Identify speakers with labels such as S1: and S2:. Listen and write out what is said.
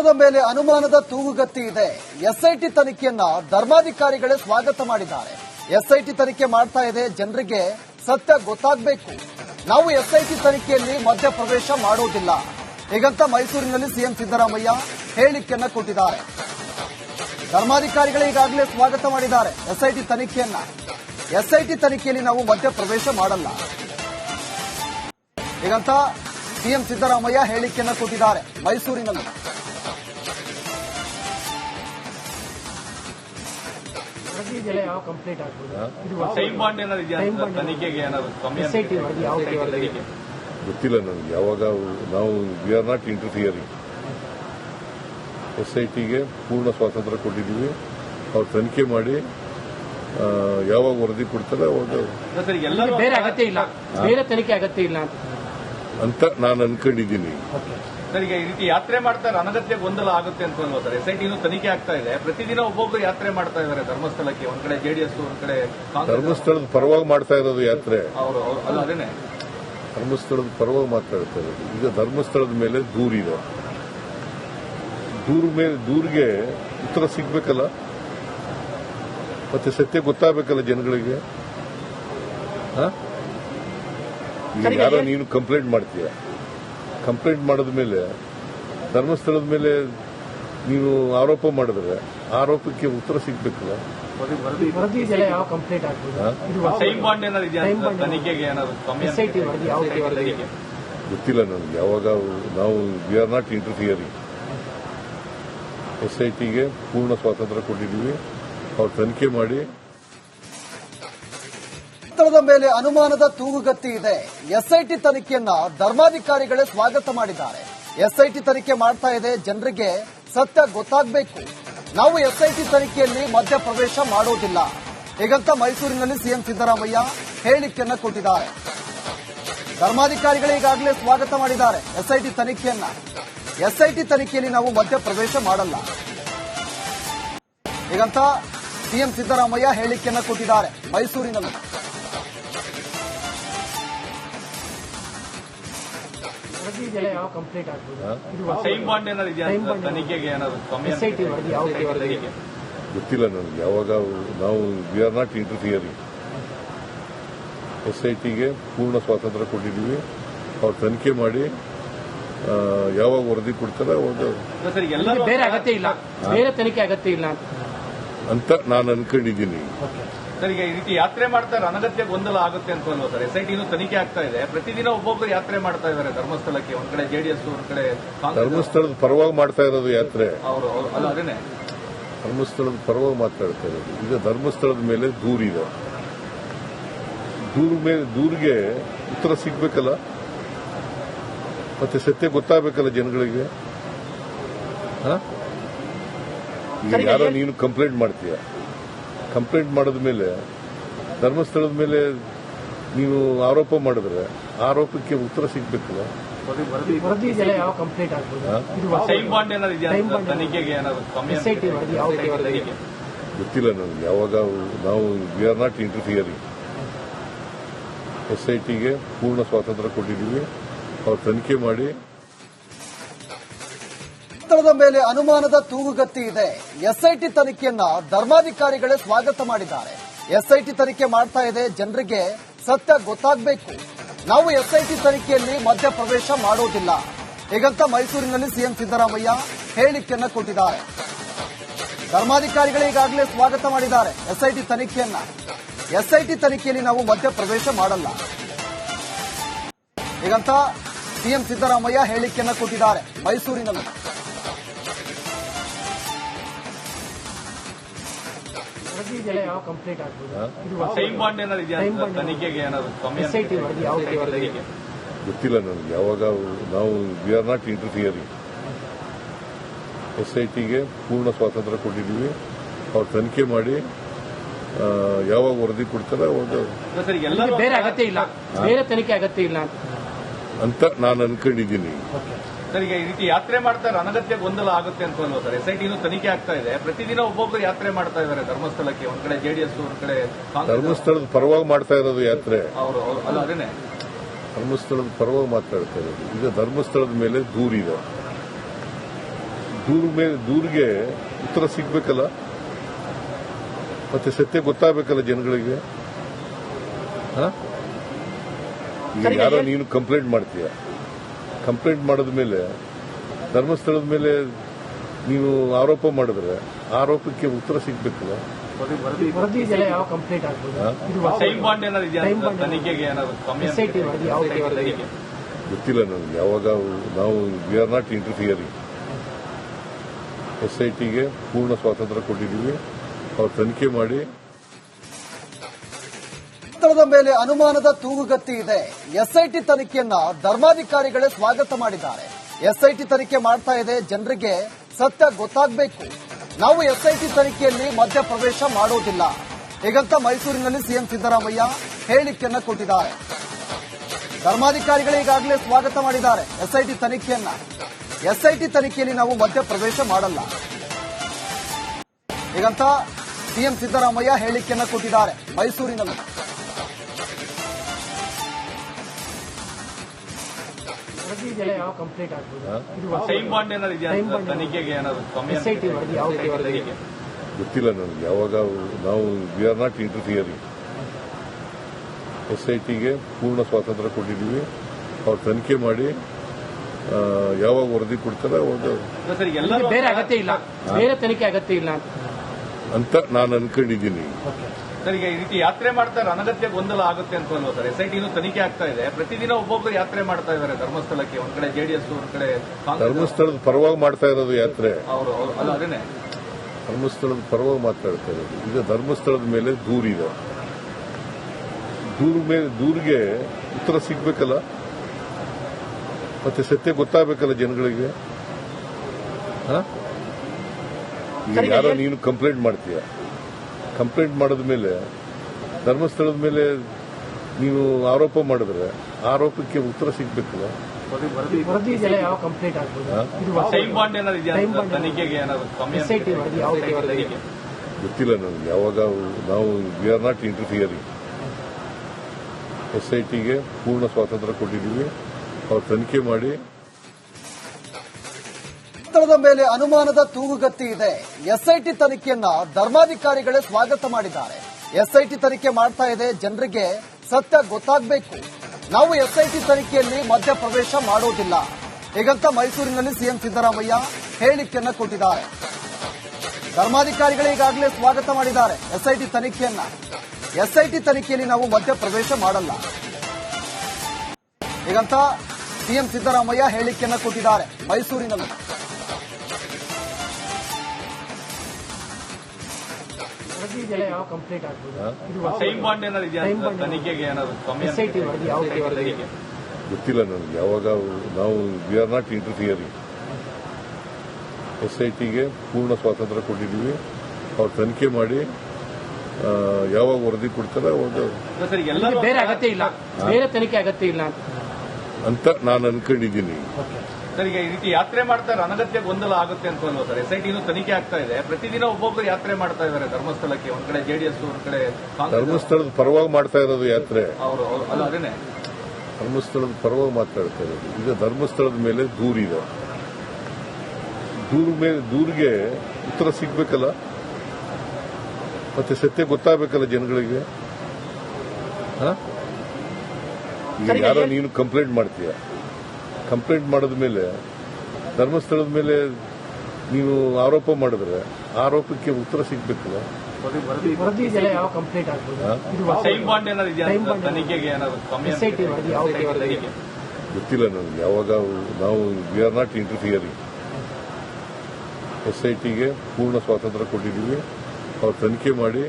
S1: ಧರ್ಮಸ್ಥಳದ ಮೇಲೆ ಅನುಮಾನದ ತೂಗುಗತ್ತಿ ಇದೆ. ಎಸ್ಐಟಿ ತನಿಖೆಯನ್ನ ಧರ್ಮಾಧಿಕಾರಿಗಳೇ ಸ್ವಾಗತ ಮಾಡಿದ್ದಾರೆ. ಎಸ್ಐಟಿ ತನಿಖೆ ಮಾಡ್ತಾ ಇದೆ. ಜನರಿಗೆ ಸತ್ಯ ಗೊತ್ತಾಗಬೇಕು. ನಾವು ಎಸ್ಐಟಿ ತನಿಖೆಯಲ್ಲಿ ಮಧ್ಯಪ್ರವೇಶ ಮಾಡೋದಿಲ್ಲ. ಹೀಗಂತ ಮೈಸೂರಿನಲ್ಲಿ ಸಿಎಂ ಸಿದ್ದರಾಮಯ್ಯ ಹೇಳಿಕೆಯನ್ನ ಕೊಟ್ಟಿದ್ದಾರೆ. ಧರ್ಮಾಧಿಕಾರಿಗಳೇ ಈಗಾಗಲೇ ಸ್ವಾಗತ ಮಾಡಿದ್ದಾರೆ ಎಸ್ಐಟಿ ತನಿಖೆಯನ್ನ. ಎಸ್ಐಟಿ ತನಿಖೆಯಲ್ಲಿ ನಾವು ಮಧ್ಯಪ್ರವೇಶ ಮಾಡಲ್ಲ. ಹೀಗಂತ ಸಿಎಂ ಸಿದ್ದರಾಮಯ್ಯ ಹೇಳಿಕೆಯನ್ನ ಕೊಟ್ಟಿದ್ದಾರೆ ಮೈಸೂರಿನಲ್ಲಿ.
S2: ಕಂಪ್ಲೀಟ್
S3: ಗೊತ್ತಿಲ್ಲ ನನಗೆ. ಯಾವಾಗ ನಾವು we are not interfering S I ಟಿಗೆ ಪೂರ್ಣ ಸ್ವಾತಂತ್ರ್ಯ ಕೊಟ್ಟಿದ್ದೀವಿ. ಅವ್ರು ತನಿಖೆ ಮಾಡಿ ಯಾವಾಗ ವರದಿ ಕೊಡ್ತಾರೆ ಅವಾಗ
S2: ಬೇರೆ ಅಗತ್ಯ ಇಲ್ಲ. ಬೇರೆ ತನಿಖೆ ಅಗತ್ಯ ಇಲ್ಲ ಅಂತ
S3: ನಾನು ಅನ್ಕೊಂಡಿದ್ದೀನಿ.
S4: ಸರ್ ಈಗ ಈ ರೀತಿ ಯಾತ್ರೆ ಮಾಡ್ತಾರೆ ಅನಗತ್ಯ ಗೊಂದಲ ಆಗುತ್ತೆ ಅಂತ ಅನ್ಬೋದು ಸರ್ ಎಸ್ ಐ ಟಿನೂ ತನಿಖೆ ಆಗ್ತಾ ಇದೆ. ಪ್ರತಿದಿನ ಒಬ್ಬೊಬ್ರು ಯಾತ್ರೆ ಮಾಡ್ತಾ ಇದ್ದಾರೆ ಧರ್ಮಸ್ಥಳಕ್ಕೆ. ಒಂದ್ ಕಡೆ ಜೆಡಿಎಸ್ ಒಂದ್ ಕಡೆ
S3: ಧರ್ಮಸ್ಥಳದ ಪರವಾಗಿ ಮಾಡ್ತಾ ಇರೋದು ಯಾತ್ರೆ.
S4: ಅವರು ಅಲ್ಲ ಅದೇನೆ.
S3: ಧರ್ಮಸ್ಥಳದ ಪರವಾಗಿ ಮಾತಾಡ್ತಾ ಇರೋದು. ಈಗ ಧರ್ಮಸ್ಥಳದ ಮೇಲೆ ದೂರಿದೆ ದೂರ ಮೇಲೆ ದೂರಿಗೆ ಉತ್ತರ ಸಿಗ್ಬೇಕಲ್ಲ? ಮತ್ತೆ ಸತ್ಯ ಗೊತ್ತಾಗಬೇಕಲ್ಲ ಜನಗಳಿಗೆ? ಯಾರೋ ನೀನು ಕಂಪ್ಲೇಂಟ್ ಮಾಡ್ತೀಯ? ಕಂಪ್ಲೇಂಟ್ ಮಾಡಿದ ಮೇಲೆ ಧರ್ಮಸ್ಥಳದ ಮೇಲೆ ನೀವು ಆರೋಪ ಮಾಡಿದ್ರೆ ಆರೋಪಕ್ಕೆ ಉತ್ತರ ಸಿಗ್ಬೇಕಲ್ಲ? ಗೊತ್ತಿಲ್ಲ ನನಗೆ. ಯಾವಾಗ ನಾವು we are not interfering S I ಟಿಗೆ ಪೂರ್ಣ ಸ್ವಾತಂತ್ರ್ಯ ಕೊಟ್ಟಿದ್ದೀವಿ. ಅವ್ರು ತನಿಖೆ ಮಾಡಿ
S1: ಧರ್ಮಸ್ಥಳದ ಮೇಲೆ ಅನುಮಾನದ ತೂಗುಗತ್ತಿ ಇದೆ. ಎಸ್ಐಟಿ ತನಿಖೆಯನ್ನ ಧರ್ಮಾಧಿಕಾರಿಗಳೇ ಸ್ವಾಗತ ಮಾಡಿದ್ದಾರೆ. ಎಸ್ಐಟಿ ತನಿಖೆ ಮಾಡ್ತಾ ಇದೆ. ಜನರಿಗೆ ಸತ್ಯ ಗೊತ್ತಾಗಬೇಕು. ನಾವು ಎಸ್ಐಟಿ ತನಿಖೆಯಲ್ಲಿ ಮಧ್ಯಪ್ರವೇಶ ಮಾಡೋದಿಲ್ಲ. ಹೀಗಂತ ಮೈಸೂರಿನಲ್ಲಿ ಸಿಎಂ ಸಿದ್ದರಾಮಯ್ಯ ಹೇಳಿಕೆಯನ್ನ ಕೊಟ್ಟಿದ್ದಾರೆ. ಧರ್ಮಾಧಿಕಾರಿಗಳೇ ಈಗಾಗಲೇ ಸ್ವಾಗತ ಮಾಡಿದ್ದಾರೆ ಎಸ್ಐಟಿ ತನಿಖೆಯನ್ನ. ಎಸ್ಐಟಿ ತನಿಖೆಯಲ್ಲಿ ನಾವು ಮಧ್ಯಪ್ರವೇಶ ಮಾಡಲ್ಲ. ಹೀಗಂತ ಸಿಎಂ ಸಿದ್ದರಾಮಯ್ಯ ಹೇಳಿಕೆಯನ್ನ ಕೊಟ್ಟಿದ್ದಾರೆ ಮೈಸೂರಿನಲ್ಲಿ.
S3: ಗೊತ್ತಿಲ್ಲ ನನಗೆ. ಯಾವಾಗ ನಾವು we are not interfering S I ಟಿಗೆ ಪೂರ್ಣ ಸ್ವಾತಂತ್ರ್ಯ ಕೊಟ್ಟಿದ್ದೀವಿ. ಅವ್ರು ತನಿಖೆ ಮಾಡಿ ಯಾವಾಗ ವರದಿ ಕೊಡ್ತಾರೆ ಅವಾಗ
S2: ಬೇರೆ ಅಗತ್ಯ ಇಲ್ಲ. ಬೇರೆ ತನಿಖೆ ಅಗತ್ಯ ಇಲ್ಲ ಅಂತ.
S3: ಅಂತ ನಾನು ಅನ್ಕೊಂಡಿದ್ದೀನಿ.
S4: ಸರ್ ಈಗ ಈ ರೀತಿ ಯಾತ್ರೆ ಮಾಡ್ತಾರೆ ಅನಗತ್ಯ ಗೊಂದಲ ಆಗುತ್ತೆ ಅಂತ ಅನ್ಬೋದು ಸರ್ ಎಸ್ ಐ ಟಿನೂ ತನಿಖೆ ಆಗ್ತಾ ಇದೆ. ಪ್ರತಿದಿನ ಒಬ್ಬೊಬ್ರು ಯಾತ್ರೆ ಮಾಡ್ತಾ ಇದ್ದಾರೆ ಧರ್ಮಸ್ಥಳಕ್ಕೆ. ಒಂದ್ ಕಡೆ ಜೆಡಿಎಸ್ ಒಂದ್ ಕಡೆ
S3: ಧರ್ಮಸ್ಥಳದ ಪರವಾಗಿ ಮಾಡ್ತಾ ಇರೋದು ಯಾತ್ರೆ.
S4: ಅವರು ಅಲ್ಲ ಅದೇನೆ.
S3: ಧರ್ಮಸ್ಥಳದ ಪರವಾಗಿ ಮಾತಾಡ್ತಾ ಇರೋದು ಈಗ ಧರ್ಮಸ್ಥಳದ ಮೇಲೆ ದೂರಿದೆ ದೂರ ಮೇಲೆ ದೂರಿಗೆ ಉತ್ತರ ಸಿಗ್ಬೇಕಲ್ಲ? ಮತ್ತೆ ಸತ್ಯ ಗೊತ್ತಾಗಬೇಕಲ್ಲ ಜನಗಳಿಗೆ? ಯಾರೋ ನೀನು ಕಂಪ್ಲೇಂಟ್ ಮಾಡ್ತೀಯ. ಕಂಪ್ಲೇಂಟ್ ಮಾಡಿದ ಮೇಲೆ ಧರ್ಮಸ್ಥಳದ ಮೇಲೆ ನೀವು ಆರೋಪ ಮಾಡಿದ್ರೆ ಆರೋಪಕ್ಕೆ ಉತ್ತರ ಸಿಗ್ಬೇಕಲ್ಲ ಗೊತ್ತಿಲ್ಲ ನನಗೆ. ಯಾವಾಗ ನಾವು we are not interfering S I ಟಿಗೆ ಪೂರ್ಣ ಸ್ವಾತಂತ್ರ್ಯ ಕೊಟ್ಟಿದ್ದೀವಿ. ಅವ್ರು ತನಿಖೆ ಮಾಡಿ
S1: ಧರ್ಮಸ್ಥಳದ ಮೇಲೆ ಅನುಮಾನದ ತೂಗುಗತ್ತಿ ಇದೆ. ಎಸ್ಐಟಿ ತನಿಖೆಯನ್ನ ಧರ್ಮಾಧಿಕಾರಿಗಳೇ ಸ್ವಾಗತ ಮಾಡಿದ್ದಾರೆ. ಎಸ್ಐಟಿ ತನಿಖೆ ಮಾಡ್ತಾ ಇದೆ. ಜನರಿಗೆ ಸತ್ಯ ಗೊತ್ತಾಗಬೇಕು. ನಾವು ಎಸ್ಐಟಿ ತನಿಖೆಯಲ್ಲಿ ಮಧ್ಯಪ್ರವೇಶ ಮಾಡೋದಿಲ್ಲ. ಹೀಗಂತ ಮೈಸೂರಿನಲ್ಲಿ ಸಿಎಂ ಸಿದ್ದರಾಮಯ್ಯ ಹೇಳಿಕೆಯನ್ನ ಕೊಟ್ಟಿದ್ದಾರೆ. ಧರ್ಮಾಧಿಕಾರಿಗಳೇ ಈಗಾಗಲೇ ಸ್ವಾಗತ ಮಾಡಿದ್ದಾರೆ ಎಸ್ಐಟಿ ತನಿಖೆಯನ್ನ. ಎಸ್ಐಟಿ ತನಿಖೆಯಲ್ಲಿ ನಾವು ಮಧ್ಯಪ್ರವೇಶ ಮಾಡಲ್ಲ. ಹೀಗಂತ ಸಿಎಂ ಸಿದ್ದರಾಮಯ್ಯ ಹೇಳಿಕೆಯನ್ನ ಕೊಟ್ಟಿದ್ದಾರೆ ಮೈಸೂರಿನಲ್ಲಿ.
S2: ಕಂಪ್ಲೀಟ್ ಆಗ್ಬೋದು?
S4: ಟೈಮ್ ಬಾಂಡ್ ಏನಾದ್ರು ಇದೆಯಾ? ತನಿಖೆಗೆ ಏನಾದ್ರು ಕಮ್ಮಿ
S3: ಗೊತ್ತಿಲ್ಲ ನನಗೆ. ಯಾವಾಗ ನಾವು we are not interfering S I ಟಿಗೆ ಪೂರ್ಣ ಸ್ವಾತಂತ್ರ್ಯ ಕೊಟ್ಟಿದ್ದೀವಿ. ಅವ್ರು ತನಿಖೆ ಮಾಡಿ ಯಾವಾಗ ವರದಿ ಕೊಡ್ತಾರೆ ಒಂದು
S4: ಸರ್ ಎಲ್ಲರೂ
S2: ಬೇರೆ ಅಗತ್ಯ ಇಲ್ಲ. ಬೇರೆ ತನಿಖೆ ಅಗತ್ಯ ಇಲ್ಲ ಅಂತ.
S3: ಅಂತ ನಾನು ಅನ್ಕೊಂಡಿದ್ದೀನಿ.
S4: ಸರ್ ಈಗ ಈ ರೀತಿ ಯಾತ್ರೆ ಮಾಡ್ತಾರೆ ಅನಗತ್ಯ ಗೊಂದಲ ಆಗುತ್ತೆ ಅಂತ ಅಲ್ವಾ ಸರ್ ಎಸ್ ಐ ಟಿನೂ ತನಿಖೆ ಆಗ್ತಾ ಇದೆ. ಪ್ರತಿದಿನ ಒಬ್ಬೊಬ್ರು ಯಾತ್ರೆ ಮಾಡ್ತಾ ಇದ್ದಾರೆ ಧರ್ಮಸ್ಥಳಕ್ಕೆ. ಒಂದ್ ಕಡೆ ಜೆಡಿಎಸ್ ಒಂದ್ ಕಡೆ
S3: ಧರ್ಮಸ್ಥಳದ ಪರವಾಗಿ ಮಾಡ್ತಾ ಇರೋದು ಯಾತ್ರೆ.
S4: ಅವರು ಅಲ್ಲ ಅದೇನೆ
S3: ಧರ್ಮಸ್ಥಳದ ಪರವಾಗಿ ಮಾತಾಡ್ತಾ ಇರೋದು ಈಗ ಧರ್ಮಸ್ಥಳದ ಮೇಲೆ ದೂರಿದೆ ದೂರ ಮೇಲೆ ದೂರಿಗೆ ಉತ್ತರ ಸಿಗ್ಬೇಕಲ್ಲ? ಮತ್ತೆ ಸತ್ಯ ಗೊತ್ತಾಗಬೇಕಲ್ಲ ಜನಗಳಿಗೆ? ಈಗ ಯಾರೋ ನೀನು ಕಂಪ್ಲೇಂಟ್ ಮಾಡ್ತೀಯ? ಕಂಪ್ಲೇಂಟ್ ಮಾಡಿದ ಮೇಲೆ ಧರ್ಮಸ್ಥಳದ ಮೇಲೆ ನೀವು ಆರೋಪ ಮಾಡಿದ್ರೆ ಆರೋಪಕ್ಕೆ ಉತ್ತರ ಸಿಗ್ಬೇಕಲ್ಲ
S2: ವರದಿ ಇದೆಯಲ್ಲ ಯಾವ ಕಂಪ್ಲೀಟ್ ಆಗ್ಬೋದು? ಇದು
S4: ಟೈಮ್ ಬಾಂಡ್ ಏನಾದ್ರು ಇದೆಯಾ?
S2: Time
S4: ಅಂತ
S2: bond.
S4: ತನಿಖೆಗೆ ಏನಾದ್ರು ಕಮ್ಮಿ
S2: SIT ಯಾವ
S4: ತನಿಖೆ.
S3: ಗೊತ್ತಿಲ್ಲ ನನಗೆ. ಯಾವಾಗ ನಾವು we are not interfering S I ಟಿಗೆ ಪೂರ್ಣ ಸ್ವಾತಂತ್ರ್ಯ ಕೊಟ್ಟಿದ್ದೀವಿ. ಅವ್ರು ತನಿಖೆ ಮಾಡಿ
S1: ಒತ್ತಡದ ಮೇಲೆ ಅನುಮಾನದ ತೂಗುಗತ್ತಿ ಇದೆ. ಎಸ್ಐಟಿ ತನಿಖೆಯನ್ನ ಧರ್ಮಾಧಿಕಾರಿಗಳೇ ಸ್ವಾಗತ ಮಾಡಿದ್ದಾರೆ. ಎಸ್ಐಟಿ ತನಿಖೆ ಮಾಡ್ತಾ ಇದೆ. ಜನರಿಗೆ ಸತ್ಯ ಗೊತ್ತಾಗಬೇಕು. ನಾವು ಎಸ್ಐಟಿ ತನಿಖೆಯಲ್ಲಿ ಮಧ್ಯಪ್ರವೇಶ ಮಾಡೋದಿಲ್ಲ. ಹೀಗಂತ ಮೈಸೂರಿನಲ್ಲಿ ಸಿಎಂ ಸಿದ್ದರಾಮಯ್ಯ ಹೇಳಿಕೆಯನ್ನ ಕೊಟ್ಟಿದ್ದಾರೆ. ಧರ್ಮಾಧಿಕಾರಿಗಳೇ ಈಗಾಗಲೇ ಸ್ವಾಗತ ಮಾಡಿದ್ದಾರೆ ಎಸ್ಐಟಿ ತನಿಖೆಯನ್ನ. ಎಸ್ಐಟಿ ತನಿಖೆಯಲ್ಲಿ ನಾವು ಮಧ್ಯಪ್ರವೇಶ ಮಾಡಲ್ಲ. ಹೀಗಂತ ಸಿಎಂ ಸಿದ್ದರಾಮಯ್ಯ ಹೇಳಿಕೆಯನ್ನ ಕೊಟ್ಟಿದ್ದಾರೆ ಮೈಸೂರಿನಲ್ಲಿ.
S4: ತನಿಖೆ.
S3: ಗೊತ್ತಿಲ್ಲ ನನಗೆ. ಯಾವಾಗ ನಾವು we are not interfering S I ಟಿಗೆ ಪೂರ್ಣ ಸ್ವಾತಂತ್ರ್ಯ ಕೊಟ್ಟಿದ್ದೀವಿ. ಅವ್ರು ತನಿಖೆ ಮಾಡಿ ಯಾವಾಗ ವರದಿ ಕೊಡ್ತಾರೆ ಅವಾಗ
S2: ಬೇರೆ ಅಗತ್ಯ ಇಲ್ಲ. ಬೇರೆ ತನಿಖೆ ಅಗತ್ಯ ಇಲ್ಲ ಅಂತ.
S3: ಅಂತ ನಾನು ಅನ್ಕೊಂಡಿದ್ದೀನಿ.
S4: ಸರ್ ಈಗ ಈ ರೀತಿ ಯಾತ್ರೆ ಮಾಡ್ತಾರೆ ಅನಗತ್ಯ ಗೊಂದಲ ಆಗುತ್ತೆ ಅಂತ ಒಂದು ಸರ್ ಎಸ್ ಐ ಟಿನೂ ತನಿಖೆ ಆಗ್ತಾ ಇದೆ. ಪ್ರತಿದಿನ ಒಬ್ಬೊಬ್ರು ಯಾತ್ರೆ ಮಾಡ್ತಾ ಇದ್ದಾರೆ ಧರ್ಮಸ್ಥಳಕ್ಕೆ. ಒಂದ್ ಕಡೆ ಜೆಡಿಎಸ್ ಒಂದ್ ಕಡೆ
S3: ಧರ್ಮಸ್ಥಳದ ಪರವಾಗಿ ಮಾಡ್ತಾ ಇರೋದು ಯಾತ್ರೆ.
S4: ಅವರು ಅಲ್ಲ ಅದೇನೆ
S3: ಧರ್ಮಸ್ಥಳದ ಪರವಾಗಿ ಮಾತಾಡ್ತಾ ಇರೋದು ಈಗ ಧರ್ಮಸ್ಥಳದ ಮೇಲೆ ದೂರಿದೆ ದೂರ ಮೇಲೆ ದೂರಿಗೆ ಉತ್ತರ ಸಿಗ್ಬೇಕಲ್ಲ? ಮತ್ತೆ ಸತ್ಯ ಗೊತ್ತಾಗಬೇಕಲ್ಲ ಜನಗಳಿಗೆ? ಈಗ ಯಾರೋ ನೀನು ಕಂಪ್ಲೇಂಟ್ ಮಾಡ್ತೀಯ? ಕಂಪ್ಲೇಂಟ್ ಮಾಡಿದ ಮೇಲೆ ಧರ್ಮಸ್ಥಳದ ಮೇಲೆ ನೀವು ಆರೋಪ ಮಾಡಿದ್ರೆ ಆರೋಪಕ್ಕೆ ಉತ್ತರ ಸಿಗ್ಬೇಕಲ್ಲ
S2: ವರದಿ ಇದೆಯಲ್ಲ ಯಾವ ಕಂಪ್ಲೀಟ್ ಆಗ್ಬೋದು? ಇದು
S4: ಟೈಮ್ ಬಾಂಡ್ ಏನಾದ್ರು ಇದೆಯಾ
S2: Time
S4: ಅಂತ
S2: bond.
S4: ತನಿಖೆಗೆ ಏನಾದ್ರು ಕಮ್ಮಿ
S2: SIT ಯಾವ
S4: ತನಿಖೆ.
S3: ಗೊತ್ತಿಲ್ಲ ನನಗೆ. ಯಾವಾಗ ನಾವು we are not interfering S I ಟಿಗೆ ಪೂರ್ಣ ಸ್ವಾತಂತ್ರ್ಯ ಕೊಟ್ಟಿದ್ದೀವಿ. ಅವ್ರು ತನಿಖೆ ಮಾಡಿ
S1: ಒತ್ತಡದ ಮೇಲೆ ಅನುಮಾನದ ತೂಗುಗತ್ತಿ ಇದೆ. ಎಸ್ಐಟಿ ತನಿಖೆಯನ್ನ ಧರ್ಮಾಧಿಕಾರಿಗಳೇ ಸ್ವಾಗತ ಮಾಡಿದ್ದಾರೆ. ಎಸ್ಐಟಿ ತನಿಖೆ ಮಾಡ್ತಾ ಇದೆ. ಜನರಿಗೆ ಸತ್ಯ ಗೊತ್ತಾಗಬೇಕು. ನಾವು ಎಸ್ಐಟಿ ತನಿಖೆಯಲ್ಲಿ ಮಧ್ಯಪ್ರವೇಶ ಮಾಡೋದಿಲ್ಲ. ಹೀಗಂತ ಮೈಸೂರಿನಲ್ಲಿ ಸಿಎಂ ಸಿದ್ದರಾಮಯ್ಯ ಹೇಳಿಕೆಯನ್ನ ಕೊಟ್ಟಿದ್ದಾರೆ. ಧರ್ಮಾಧಿಕಾರಿಗಳೇ ಈಗಾಗಲೇ ಸ್ವಾಗತ ಮಾಡಿದ್ದಾರೆ ಎಸ್ಐಟಿ ತನಿಖೆಯನ್ನ. ಎಸ್ಐಟಿ ತನಿಖೆಯಲ್ಲಿ ನಾವು ಮಧ್ಯಪ್ರವೇಶ ಮಾಡಲ್ಲ. ಹೀಗಂತ ಸಿಎಂ ಸಿದ್ದರಾಮಯ್ಯ ಹೇಳಿಕೆಯನ್ನ ಕೊಟ್ಟಿದ್ದಾರೆ ಮೈಸೂರಿನಲ್ಲಿ.
S3: ಗೊತ್ತಿಲ್ಲ ನನಗೆ. ಯಾವಾಗ ನಾವು we are not interfering S I ಟಿಗೆ ಪೂರ್ಣ ಸ್ವಾತಂತ್ರ್ಯ ಕೊಟ್ಟಿದ್ದೀವಿ. ಅವ್ರು ತನಿಖೆ ಮಾಡಿ ಯಾವಾಗ ವರದಿ ಕೊಡ್ತಾರೆ
S4: ಒಂದು
S2: ಬೇರೆ ಅಗತ್ಯ ಇಲ್ಲ. ಬೇರೆ ತನಿಖೆ ಅಗತ್ಯ ಇಲ್ಲ ಅಂತ.
S3: ನಾನು ಅನ್ಕೊಂಡಿದ್ದೀನಿ.
S4: ಸರ್ ಈಗ ಈ ರೀತಿ ಯಾತ್ರೆ ಮಾಡ್ತಾರೆ ಅನಗತ್ಯ ಗೊಂದಲ ಆಗುತ್ತೆ ಅಂತ ಅಲ್ವಾ ಸರ್ ಎಸ್ ಐ ಟಿನೂ ತನಿಖೆ ಆಗ್ತಾ ಇದೆ. ಪ್ರತಿದಿನ ಒಬ್ಬೊಬ್ರು ಯಾತ್ರೆ ಮಾಡ್ತಾ ಇದ್ದಾರೆ ಧರ್ಮಸ್ಥಳಕ್ಕೆ. ಒಂದ್ ಕಡೆ ಜೆಡಿಎಸ್ ಒಂದ್ ಕಡೆ
S3: ಧರ್ಮಸ್ಥಳದ ಪರವಾಗಿ ಮಾಡ್ತಾ ಇರೋದು ಯಾತ್ರೆ.
S4: ಅವರು ಅಲ್ಲ ಅದೇನೆ.
S3: ಧರ್ಮಸ್ಥಳದ ಪರವಾಗಿ ಮಾತಾಡ್ತಾ ಇರೋದು. ಈಗ ಧರ್ಮಸ್ಥಳದ ಮೇಲೆ ದೂರಿದೆ ದೂರ ಮೇಲೆ ದೂರಿಗೆ ಉತ್ತರ ಸಿಗ್ಬೇಕಲ್ಲ? ಮತ್ತೆ ಸತ್ಯ ಗೊತ್ತಾಗಬೇಕಲ್ಲ ಜನಗಳಿಗೆ? ಹ? ಯಾರೋ ನೀನು ಕಂಪ್ಲೇಂಟ್ ಮಾಡ್ತೀಯ? ಕಂಪ್ಲೇಂಟ್ ಮಾಡಿದ ಮೇಲೆ ಧರ್ಮಸ್ಥಳದ ಮೇಲೆ ನೀವು ಆರೋಪ ಮಾಡಿದ್ರೆ ಆರೋಪಕ್ಕೆ ಉತ್ತರ ಸಿಗ್ಬೇಕಲ್ಲ?
S2: ವರದಿ ಯಾವ ಕಂಪ್ಲೀಟ್ ಆಗ್ಬೋದು? ಇದು
S4: ಟೈಮ್ ಬಾಂಡ್ ಏನಾದ್ರು ಇದೆಯಾ?
S2: Time
S4: ಅಂತ
S2: bond.
S4: ತನಿಖೆಗೆ ಏನಾದ್ರು ಕಮ್ಮಿ
S2: ಯಾವ
S4: ತನಿಖೆ.
S3: ಗೊತ್ತಿಲ್ಲ ನನಗೆ. ಯಾವಾಗ ನಾವು we are not interfering S I ಟಿಗೆ ಪೂರ್ಣ ಸ್ವಾತಂತ್ರ್ಯ ಕೊಟ್ಟಿದ್ದೀವಿ. ಅವ್ರು ತನಿಖೆ ಮಾಡಿ